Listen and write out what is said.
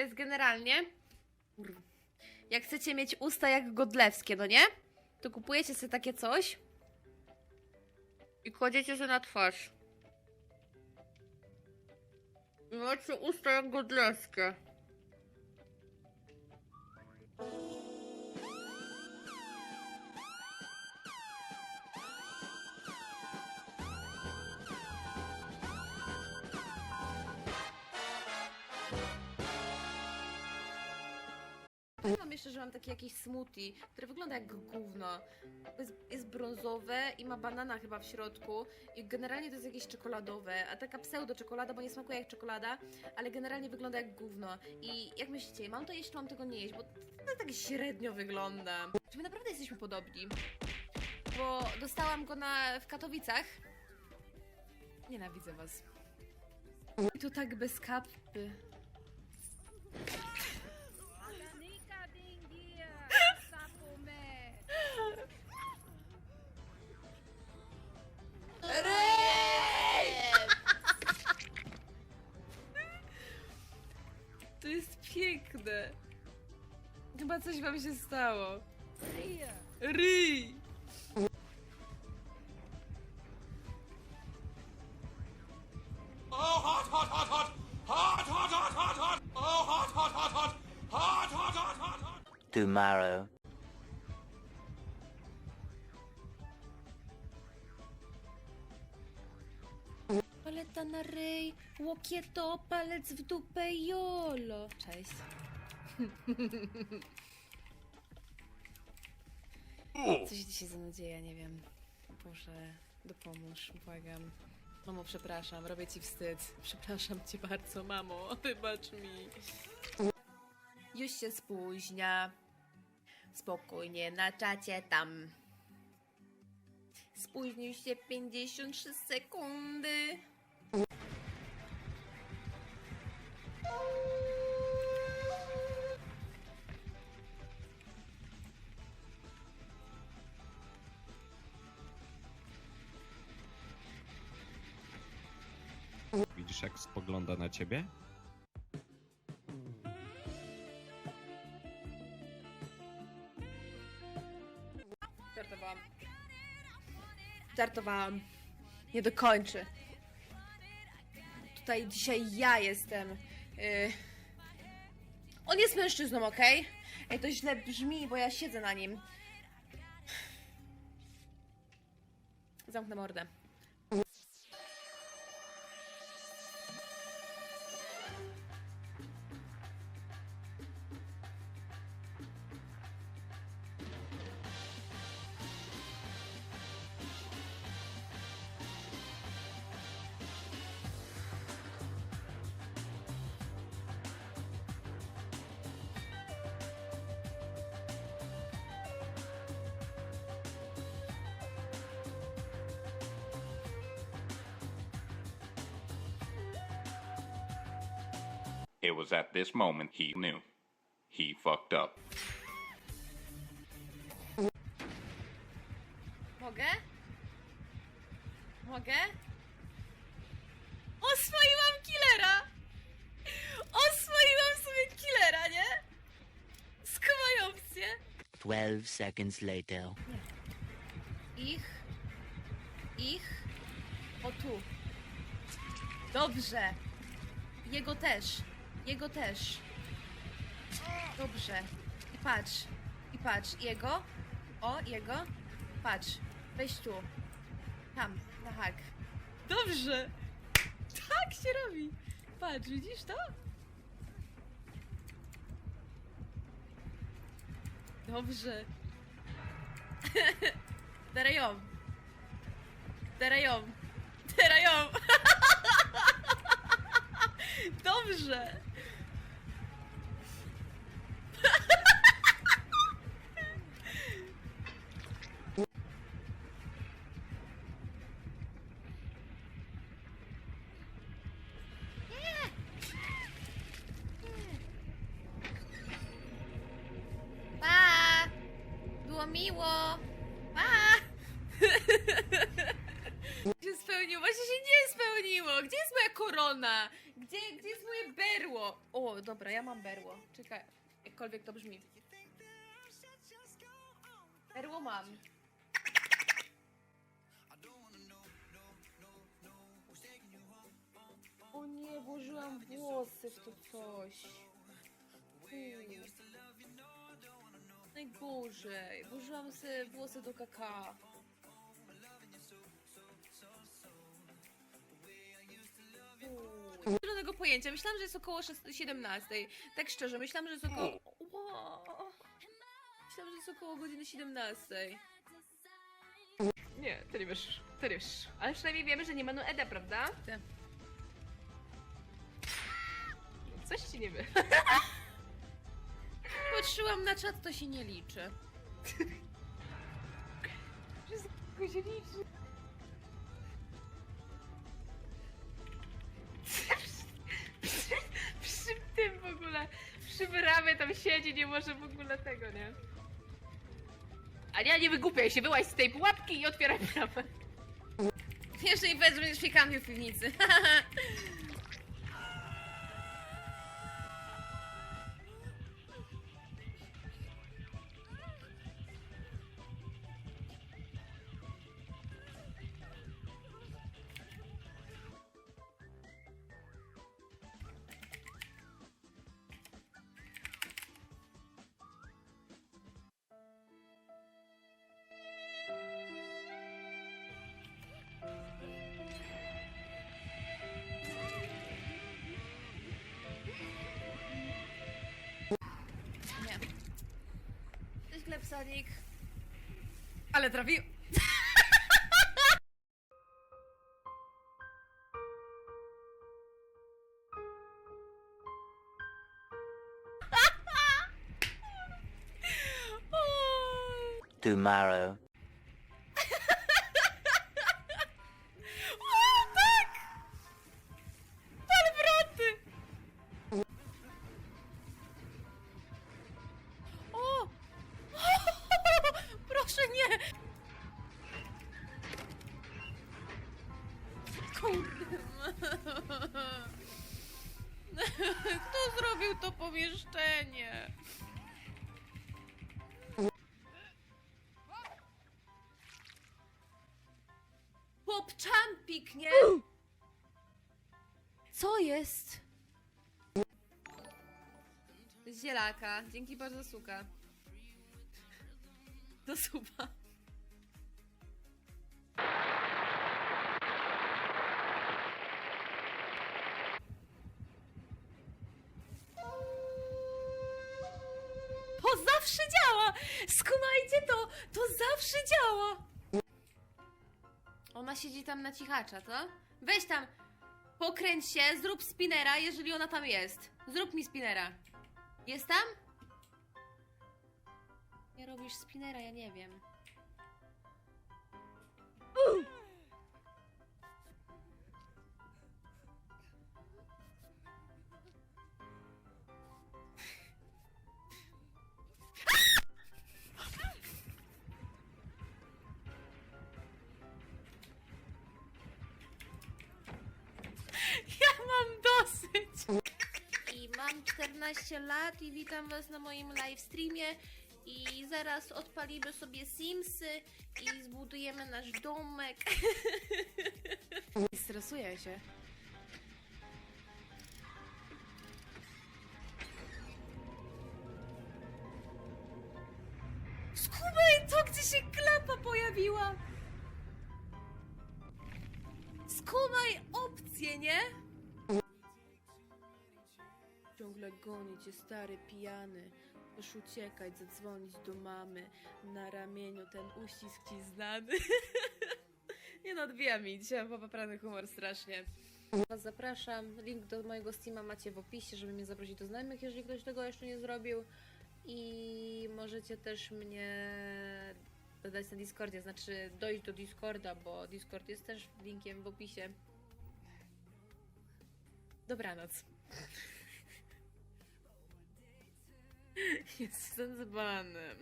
jest generalnie... Jak chcecie mieć usta jak godlewskie, no nie? To kupujecie sobie takie coś i kładziecie sobie na twarz. I macie usta jak godlewskie. Mam jeszcze, że mam taki jakiś smoothie, który wygląda jak gówno. Jest, jest brązowe i ma banana chyba w środku. I generalnie to jest jakieś czekoladowe, a taka pseudo czekolada, bo nie smakuje jak czekolada, ale generalnie wygląda jak gówno. I jak myślicie, mam to jeść, czy mam tego nie jeść? Bo to tak średnio wygląda. Czy my naprawdę jesteśmy podobni? Bo dostałam go na, w Katowicach. Nienawidzę was. I to tak bez kapy. Chyba coś wam się stało. Ryj! Hot, hot, hot, hot! Hot, hot, hot, hot, hot! Hot, hot, hot, hot! Hot, hot, hot, hot, hot! tomorrow. Paleta na ryj, łokieto, palec w dupę, jolo. Cześć. Coś dzisiaj za nadzieja, nie wiem. Boże, dopomóż, błagam. Mamo, przepraszam, robię ci wstyd. Przepraszam cię bardzo, mamo, wybacz mi. Już się spóźnia. Spokojnie, na czacie tam. Spóźnił się 53 sekundy. Widzisz, jak spogląda na ciebie? Żartowałam. Żartowałam. Nie dokończy. Tutaj dzisiaj ja jestem. Yy... On jest mężczyzną, okej? Ej, to źle brzmi, bo ja siedzę na nim. Zamknę mordę. It was at this moment he knew. He fucked up. Mogę? Mogę? Oswoiłam killera! Oswoiłam sobie killera, nie? Skumaj opcję. 12 seconds later. Ich. Ich. O tu. Dobrze. Jego też. Jego też. Dobrze. I patrz. I patrz. Jego. O, jego. Patrz. Weź tu. Tam, na hak. Dobrze. Tak się robi. Patrz, widzisz to? Dobrze. Teraz ją. Teraz ją. Teraz ją. Dobrze. Gdzie jest moja korona? Gdzie, gdzie jest moje berło? O, dobra, ja mam berło. Czekaj, jakkolwiek to brzmi. Berło mam. O nie, włożyłam włosy w to coś. Uuu. Najgorzej. Włożyłam sobie włosy do kakao. Żadnego pojęcia. Myślałam, że jest około 6, 17. Tak szczerze, myślałam, że jest około. Wow. Myślałam, że jest około godziny 17. Nie, to nie wiesz, to nie wiesz. Ale przynajmniej wiemy, że nie ma no Eda, prawda? Tak. Coś ci nie wie. Patrzyłam na czat, to się nie liczy. Wszystko się liczy. Przy bramie tam siedzi, nie może w ogóle tego, nie? A nie, nie wygłupiaj się, wyłaź z tej pułapki i otwieraj bramę. Jeżeli wezmę świekami w piwnicy. Klepsonik. Ale trafił. Tomorrow. Kto zrobił to pomieszczenie? Popczampik, nie? Co jest? Zielaka. Dzięki bardzo, suka. Do supa. To zawsze działa! Skumajcie to! To zawsze działa! Ona siedzi tam na cichacza, to? Weź tam, pokręć się, zrób spinera, jeżeli ona tam jest. Zrób mi spinera. Jest tam? Nie robisz spinera, ja nie wiem. Ja mam 14 lat i witam was na moim live streamie. I zaraz odpalimy sobie Simsy i zbudujemy nasz domek. Stresuję się. Skumaj to, gdzie się klapa pojawiła! Skumaj opcję, nie? Goni cię stary pijany. Już uciekać, zadzwonić do mamy. Na ramieniu ten uścisk ci znany. Nie odbija mi. Dzisiaj mam popaprany humor strasznie. Was zapraszam. Link do mojego Steama macie w opisie, żeby mnie zaprosić do znajomych, jeżeli ktoś tego jeszcze nie zrobił. I możecie też mnie dodać na Discordzie, znaczy dojść do Discorda, bo Discord jest też linkiem w opisie. Dobranoc. Jestem z banem.